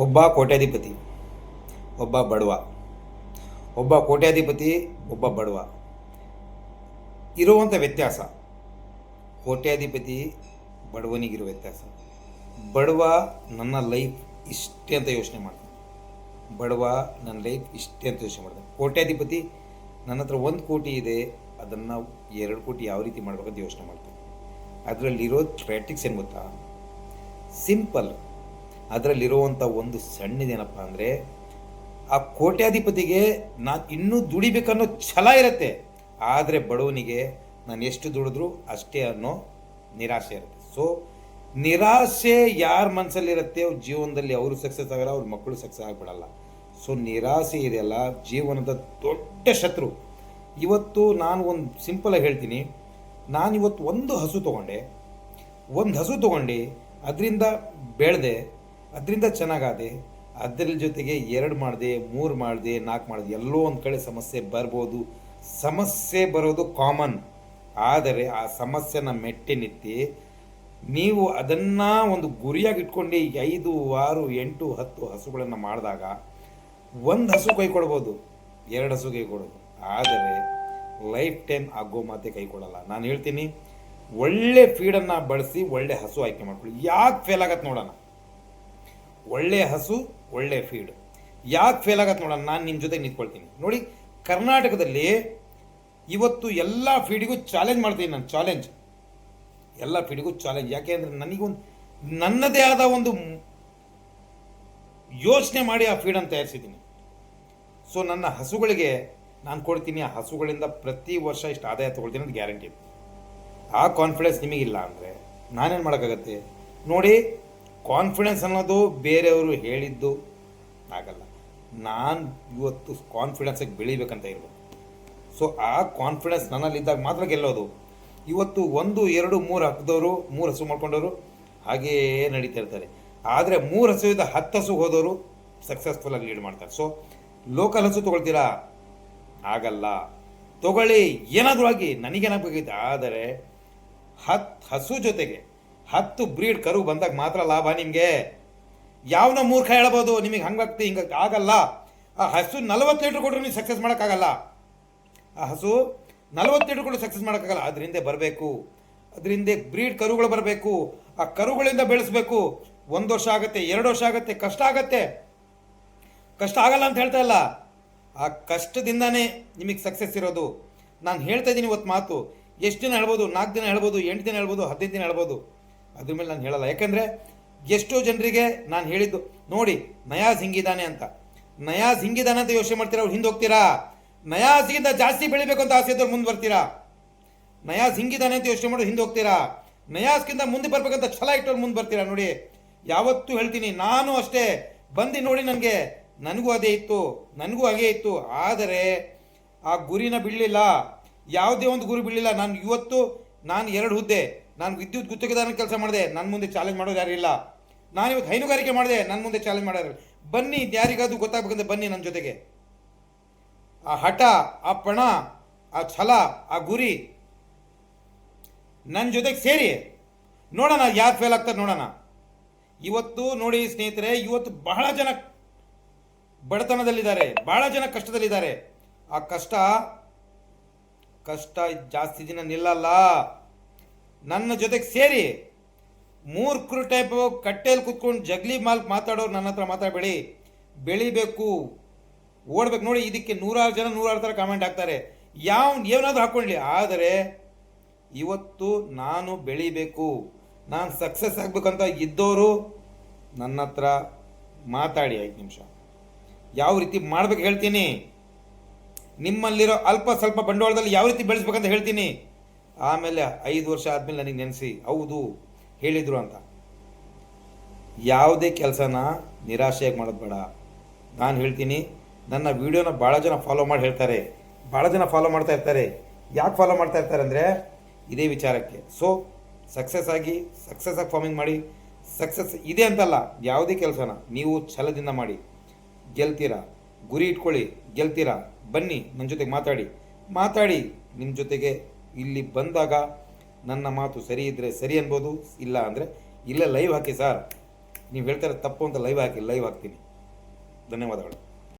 ಒಬ್ಬ ಕೋಟ್ಯಾಧಿಪತಿ, ಒಬ್ಬ ಬಡವ. ಒಬ್ಬ ಕೋಟ್ಯಾಧಿಪತಿ, ಒಬ್ಬ ಬಡವ. ಇರುವಂಥ ವ್ಯತ್ಯಾಸ, ಕೋಟ್ಯಾಧಿಪತಿ ಬಡವನಿಗಿರೋ ವ್ಯತ್ಯಾಸ. ಬಡವ ನನ್ನ ಲೈಫ್ ಇಷ್ಟೇ ಅಂತ ಯೋಚನೆ ಮಾಡ್ತಾನೆ. ಬಡವ ನನ್ನ ಲೈಫ್ ಇಷ್ಟೇ ಅಂತ ಯೋಚನೆ ಮಾಡ್ತಾನೆ. ಕೋಟ್ಯಾಧಿಪತಿ ನನ್ನ ಹತ್ರ ಒಂದು ಕೋಟಿ ಇದೆ, ಅದನ್ನು ಎರಡು ಕೋಟಿ ಯಾವ ರೀತಿ ಮಾಡಬೇಕಂತ ಯೋಚನೆ ಮಾಡ್ತೀನಿ. ಅದರಲ್ಲಿರೋ ಟ್ರ್ಯಾಟಿಕ್ಸ್ ಏನು ಗೊತ್ತಾ? ಸಿಂಪಲ್ ಅದರಲ್ಲಿರುವಂಥ ಒಂದು ಸಣ್ಣದೇನಪ್ಪ ಅಂದರೆ, ಆ ಕೋಟ್ಯಾಧಿಪತಿಗೆ ನಾನು ಇನ್ನೂ ದುಡಿಬೇಕನ್ನೋ ಛಲ ಇರುತ್ತೆ. ಆದರೆ ಬಡವನಿಗೆ ನಾನು ಎಷ್ಟು ದುಡಿದ್ರು ಅಷ್ಟೇ ಅನ್ನೋ ನಿರಾಶೆ ಇರುತ್ತೆ. ಸೊ ನಿರಾಶೆ ಯಾರ ಮನಸ್ಸಲ್ಲಿರುತ್ತೆ ಅವ್ರ ಜೀವನದಲ್ಲಿ ಅವರು ಸಕ್ಸಸ್ ಆಗಲ್ಲ, ಅವ್ರ ಮಕ್ಕಳು ಸಕ್ಸಸ್ ಆಗಿಬಿಡಲ್ಲ. ಸೊ ನಿರಾಸೆ ಇದೆಯಲ್ಲ ಜೀವನದ ದೊಡ್ಡ ಶತ್ರು. ಇವತ್ತು ನಾನು ಒಂದು ಸಿಂಪಲಾಗಿ ಹೇಳ್ತೀನಿ. ನಾನು ಇವತ್ತು ಒಂದು ಹಸು ತೊಗೊಂಡೆ. ಒಂದು ಹಸು ತೊಗೊಂಡು, ಅದರಿಂದ ಬೆಳೆದೆ ಅದರಿಂದ ಚೆನ್ನಾಗಾದೆ ಅದರ ಜೊತೆಗೆ ಎರಡು ಮಾಡಿದೆ, ಮೂರು ಮಾಡಿದೆ, ನಾಲ್ಕು ಮಾಡಿದೆ, ಎಲ್ಲೋ ಒಂದು ಕಡೆ ಸಮಸ್ಯೆ ಬರ್ಬೋದು. ಸಮಸ್ಯೆ ಬರೋದು ಕಾಮನ್ ಆದರೆ ಆ ಸಮಸ್ಯೆನ ಮೆಟ್ಟಿ ನಿತ್ತಿ ನೀವು ಅದನ್ನು ಒಂದು ಗುರಿಯಾಗಿ ಇಟ್ಕೊಂಡು ಐದು, ಆರು, ಎಂಟು, ಹತ್ತು ಹಸುಗಳನ್ನು ಮಾಡಿದಾಗ ಒಂದು ಹಸು ಕೈ ಕೊಡ್ಬೋದು, ಎರಡು ಹಸು ಕೈ ಕೊಡೋದು ಆದರೆ ಲೈಫ್ ಟೈಮ್ ಆಗೋ ಮಾತೆ ಕೈ ಕೊಡಲ್ಲ. ನಾನು ಹೇಳ್ತೀನಿ, ಒಳ್ಳೆ ಫೀಡನ್ನು ಬಳಸಿ ಒಳ್ಳೆ ಹಸು ಆಯ್ಕೆ ಮಾಡ್ಕೊಳ್ಳಿ. ಯಾಕೆ ಫೇಲ್ ಆಗತ್ತೆ ನೋಡೋಣ? ಒಳ್ಳೆ ಹಸು, ಒಳ್ಳೆ ಫೀಡ್ ಯಾಕೆ ಫೇಲ್ ಆಗತ್ತೆ ನೋಡೋಣ, ನಾನು ನಿಮ್ಮ ಜೊತೆಗೆ ನಿಂತ್ಕೊಳ್ತೀನಿ. ನೋಡಿ, ಕರ್ನಾಟಕದಲ್ಲಿ ಇವತ್ತು ಎಲ್ಲ ಫೀಡಿಗೂ ಚಾಲೆಂಜ್ ಮಾಡ್ತೀನಿ ನಾನು ಚಾಲೆಂಜ್ ಎಲ್ಲ ಫೀಡಿಗೂ ಚಾಲೆಂಜ್ ಯಾಕೆ ಅಂದರೆ ನನಗೊಂದು, ನನ್ನದೇ ಆದ ಒಂದು ಯೋಚನೆ ಮಾಡಿ ಆ ಫೀಡನ್ನು ತಯಾರಿಸಿದ್ದೀನಿ. ಸೊ ನನ್ನ ಹಸುಗಳಿಗೆ ನಾನು ಕೊಡ್ತೀನಿ, ಆ ಹಸುಗಳಿಂದ ಪ್ರತಿ ವರ್ಷ ಇಷ್ಟು ಆದಾಯ ತೊಗೊಳ್ತೀನಿ ಅಂತ ಗ್ಯಾರಂಟಿ ಆ ಕಾನ್ಫಿಡೆನ್ಸ್ ನಿಮಗಿಲ್ಲ ಅಂದರೆ ನಾನೇನು ಮಾಡೋಕ್ಕಾಗತ್ತೆ? ನೋಡಿ ಕಾನ್ಫಿಡೆನ್ಸ್ ಅನ್ನೋದು ಬೇರೆಯವರು ಹೇಳಿದ್ದು ಆಗಲ್ಲ. ನಾನು ಇವತ್ತು ಕಾನ್ಫಿಡೆನ್ಸಾಗಿ ಬೆಳಿಬೇಕಂತ ಇರ್ಬೋದು ಸೊ ಆ ಕಾನ್ಫಿಡೆನ್ಸ್ ನನ್ನಲ್ಲಿದ್ದಾಗ ಮಾತ್ರ ಗೆಲ್ಲೋದು. ಇವತ್ತು ಒಂದು, ಎರಡು, ಮೂರು ಹಾಕಿದವರು, ಮೂರು ಹಸು ಮಾಡ್ಕೊಂಡವರು ಹಾಗೇ ನಡೀತಾ ಇರ್ತಾರೆ. ಆದರೆ ಮೂರು ಹಸುವಿಂದ ಹತ್ತು ಹಸು ಹೋದವರು ಸಕ್ಸಸ್ಫುಲ್ಲಾಗಿ ಲೀಡ್ ಮಾಡ್ತಾರೆ. ಸೊ ಲೋಕಲ್ ಹಸು ತೊಗೊಳ್ತೀರಾ? ಆಗಲ್ಲ. ತಗೊಳ್ಳಿ. ಏನಾದರೂ ಆಗಿ ನನಗೇನಾಗಬೇಕಿತ್ತು ಆದರೆ ಹತ್ತು ಹಸು ಜೊತೆಗೆ ಹತ್ತು ಬ್ರೀಡ್ ಕರು ಬಂದಾಗ ಮಾತ್ರ ಲಾಭ ನಿಮಗೆ. ಯಾವನ ಮೂರ್ಖ ಹೇಳ್ಬೋದು? ನಿಮಗೆ ಹಂಗಾಗ್ತಿ ಹಿಂಗ ಆಗಲ್ಲ. ಆ ಹಸು ನಲವತ್ತು ಲೀಟ್ರ್ ಕೊಟ್ಟರು ನೀವು ಸಕ್ಸಸ್ ಮಾಡೋಕ್ಕಾಗಲ್ಲ. ಆ ಹಸು ನಲವತ್ತು ಲೀಟ್ರ್ ಕೊಟ್ಟು ಸಕ್ಸಸ್ ಮಾಡೋಕ್ಕಾಗಲ್ಲ. ಅದರಿಂದ ಬರಬೇಕು. ಅದರಿಂದ ಬ್ರೀಡ್ ಕರುಗಳು ಬರಬೇಕು. ಆ ಕರುಗಳಿಂದ ಬೆಳೆಸಬೇಕು. ಒಂದು ವರ್ಷ ಆಗುತ್ತೆ, ಎರಡು ವರ್ಷ ಆಗುತ್ತೆ, ಕಷ್ಟ ಆಗತ್ತೆ. ಕಷ್ಟ ಆಗಲ್ಲ ಅಂತ ಹೇಳ್ತಾ ಇಲ್ಲ. ಆ ಕಷ್ಟದಿಂದನೇ ನಿಮಗೆ ಸಕ್ಸಸ್ ಇರೋದು. ನಾನು ಹೇಳ್ತಾ ಇದ್ದೀನಿ ಇವತ್ತು ಮಾತು. ಎಷ್ಟು ದಿನ ಹೇಳ್ಬೋದು? ನಾಲ್ಕು ದಿನ ಹೇಳ್ಬೋದು? ಎಂಟು ದಿನ ಹೇಳ್ಬೋದು? ಹದಿನೈದು ದಿನ ಹೇಳ್ಬೋದು? ಅದ್ರ ಮೇಲೆ ನಾನು ಹೇಳಲ್ಲ. ಯಾಕಂದರೆ ಎಷ್ಟೋ ಜನರಿಗೆ ನಾನು ಹೇಳಿದ್ದು, ನೋಡಿ, ನಯಾಜ್ ಹಿಂಗಿದ್ದಾನೆ ಅಂತ. ನಯಾಜ್ ಹಿಂಗಿದ್ದಾನೆ ಅಂತ ಯೋಚನೆ ಮಾಡ್ತೀರಾ? ಅವ್ರು ಹಿಂದೆ ಹೋಗ್ತೀರಾ? ನಯಾಜ್ಗಿಂತ ಜಾಸ್ತಿ ಬೆಳಿಬೇಕು ಅಂತ ಆಸೆ ಇದ್ದವ್ರು ಮುಂದೆ ಬರ್ತೀರಾ? ನಯಾಜ್ ಹಿಂಗಿದ್ದಾನೆ ಅಂತ ಯೋಚನೆ ಮಾಡಿ ಹಿಂದೆ ಹೋಗ್ತೀರಾ? ನಯಾಜ್ಗಿಂತ ಮುಂದೆ ಬರ್ಬೇಕಂತ ಛಲ ಇಟ್ಟವ್ರು ಮುಂದೆ ಬರ್ತೀರಾ? ನೋಡಿ, ಯಾವತ್ತೂ ಹೇಳ್ತೀನಿ, ನಾನು ಅಷ್ಟೇ. ಬಂದು ನೋಡಿ ನನಗೆ. ನನಗೂ ಅದೇ ಇತ್ತು, ನನಗೂ ಹಾಗೇ ಇತ್ತು. ಆದರೆ ಆ ಗುರಿನ ಬಿಡಲಿಲ್ಲ. ಯಾವುದೇ ಒಂದು ಗುರಿ ಬಿಡಲಿಲ್ಲ. ನಾನು ಇವತ್ತು, ನಾನು ಎರಡು ಹುದ್ದೆ. ನಾನು ವಿದ್ಯುತ್ ಗುತ್ತಿಗೆದಾರನ ಕೆಲಸ ಮಾಡಿದೆ ನನ್ನ ಮುಂದೆ ಚಾಲೆಂಜ್ ಮಾಡೋರು ಯಾರು ಇಲ್ಲ. ನಾನು ಇವತ್ತು ಹೈನುಗಾರಿಕೆ ಮಾಡಿದೆ ನನ್ನ ಮುಂದೆ ಚಾಲೆಂಜ್ ಮಾಡೋರು ಬನ್ನಿ ಯಾರಿಗಾದ್ರೂ ಗೊತ್ತಾಗಬೇಕಂದ್ರೆ ಬನ್ನಿ ನನ್ನ ಜೊತೆಗೆ. ಆ ಹಠ, ಆ ಪಣ, ಆ ಛಲ, ಆ ಗುರಿ ನನ್ನ ಜೊತೆಗೆ ಸೇರಿ. ನೋಡೋಣ ಯಾರು ಫೇಲ್ ಆಗ್ತಾರೆ ನೋಡೋಣ. ಇವತ್ತು ನೋಡಿ ಸ್ನೇಹಿತರೆ, ಇವತ್ತು ಬಹಳ ಜನ ಬಡತನದಲ್ಲಿದ್ದಾರೆ, ಬಹಳ ಜನ ಕಷ್ಟದಲ್ಲಿದ್ದಾರೆ. ಆ ಕಷ್ಟ ಕಷ್ಟ ಜಾಸ್ತಿ ದಿನ ನಿಲ್ಲಲ್ಲ. ನನ್ನ ಜೊತೆಗೆ ಸೇರಿ ಮೂರ್ಖರು ಟೈಪ್ ಕಟ್ಟೆಯಲ್ಲಿ ಕುತ್ಕೊಂಡು ಜಗ್ಲಿ ಮಾಲ್ಕ್ ಮಾತಾಡೋರು ನನ್ನ ಹತ್ರ ಮಾತಾಡಬೇಡಿ. ಬೆಳಿಬೇಕು. ಓಡ್ಬೇಕು ನೋಡಿ, ಇದಕ್ಕೆ ನೂರಾರು ಜನ ನೂರಾರು ಥರ ಕಾಮೆಂಟ್ ಹಾಕ್ತಾರೆ. ಯಾವ ಏನಾದರೂ ಹಾಕ್ಕೊಳ್ಳಿ. ಆದರೆ ಇವತ್ತು ನಾನು ಬೆಳಿಬೇಕು. ನಾನು ಸಕ್ಸಸ್ ಆಗಬೇಕಂತ ಇದ್ದವರು ನನ್ನ ಹತ್ರ ಮಾತಾಡಿ, ಐದು ನಿಮಿಷ. ಯಾವ ರೀತಿ ಮಾಡ್ಬೇಕು ಹೇಳ್ತೀನಿ. ನಿಮ್ಮಲ್ಲಿರೋ ಅಲ್ಪ ಸ್ವಲ್ಪ ಬಂಡವಾಳದಲ್ಲಿ ಯಾವ ರೀತಿ ಬೆಳೆಸ್ಬೇಕಂತ ಹೇಳ್ತೀನಿ. ಆಮೇಲೆ ಐದು ವರ್ಷ ಆದಮೇಲೆ ನನಗೆ ನೆನೆಸಿ, ಹೌದು, ಹೇಳಿದರು ಅಂತ. ಯಾವುದೇ ಕೆಲಸನ ನಿರಾಶೆಯಾಗಿ ಮಾಡೋದು ಬೇಡ. ನಾನು ಹೇಳ್ತೀನಿ, ನನ್ನ ವಿಡಿಯೋನ ಭಾಳ ಜನ ಫಾಲೋ ಮಾಡಿ ಹೇಳ್ತಾರೆ. ಭಾಳ ಜನ ಫಾಲೋ ಮಾಡ್ತಾ ಇರ್ತಾರೆ. ಯಾಕೆ ಫಾಲೋ ಮಾಡ್ತಾ ಇರ್ತಾರೆ ಅಂದರೆ, ಇದೇ ವಿಚಾರಕ್ಕೆ. ಸೊ ಸಕ್ಸಸ್ ಆಗಿ ಸಕ್ಸಸ್ ಆಗಿ ಫಾರ್ಮಿಂಗ್ ಮಾಡಿ ಸಕ್ಸಸ್ ಇದೆ ಅಂತಲ್ಲ, ಯಾವುದೇ ಕೆಲಸನ ನೀವು ಛಲದಿಂದ ಮಾಡಿ. ಗೆಲ್ತೀರಾ? ಗುರಿ ಇಟ್ಕೊಳ್ಳಿ, ಗೆಲ್ತೀರಾ? ಬನ್ನಿ ನನ್ನ ಜೊತೆಗೆ ಮಾತಾಡಿ. ಮಾತಾಡಿ ನಿಮ್ಮ ಜೊತೆಗೆ ಇಲ್ಲಿ ಬಂದಾಗ ನನ್ನ ಮಾತು ಸರಿ ಇದ್ದರೆ ಸರಿ ಅನ್ಬೋದು, ಇಲ್ಲ ಅಂದರೆ ಇಲ್ಲೇ ಲೈವ್ ಹಾಕಿ ಸರ್ ನೀವು ಹೇಳ್ತಾರೆ ತಪ್ಪು ಅಂತ ಲೈವ್ ಹಾಕಿ ಲೈವ್ ಹಾಕ್ತೀನಿ. ಧನ್ಯವಾದಗಳು.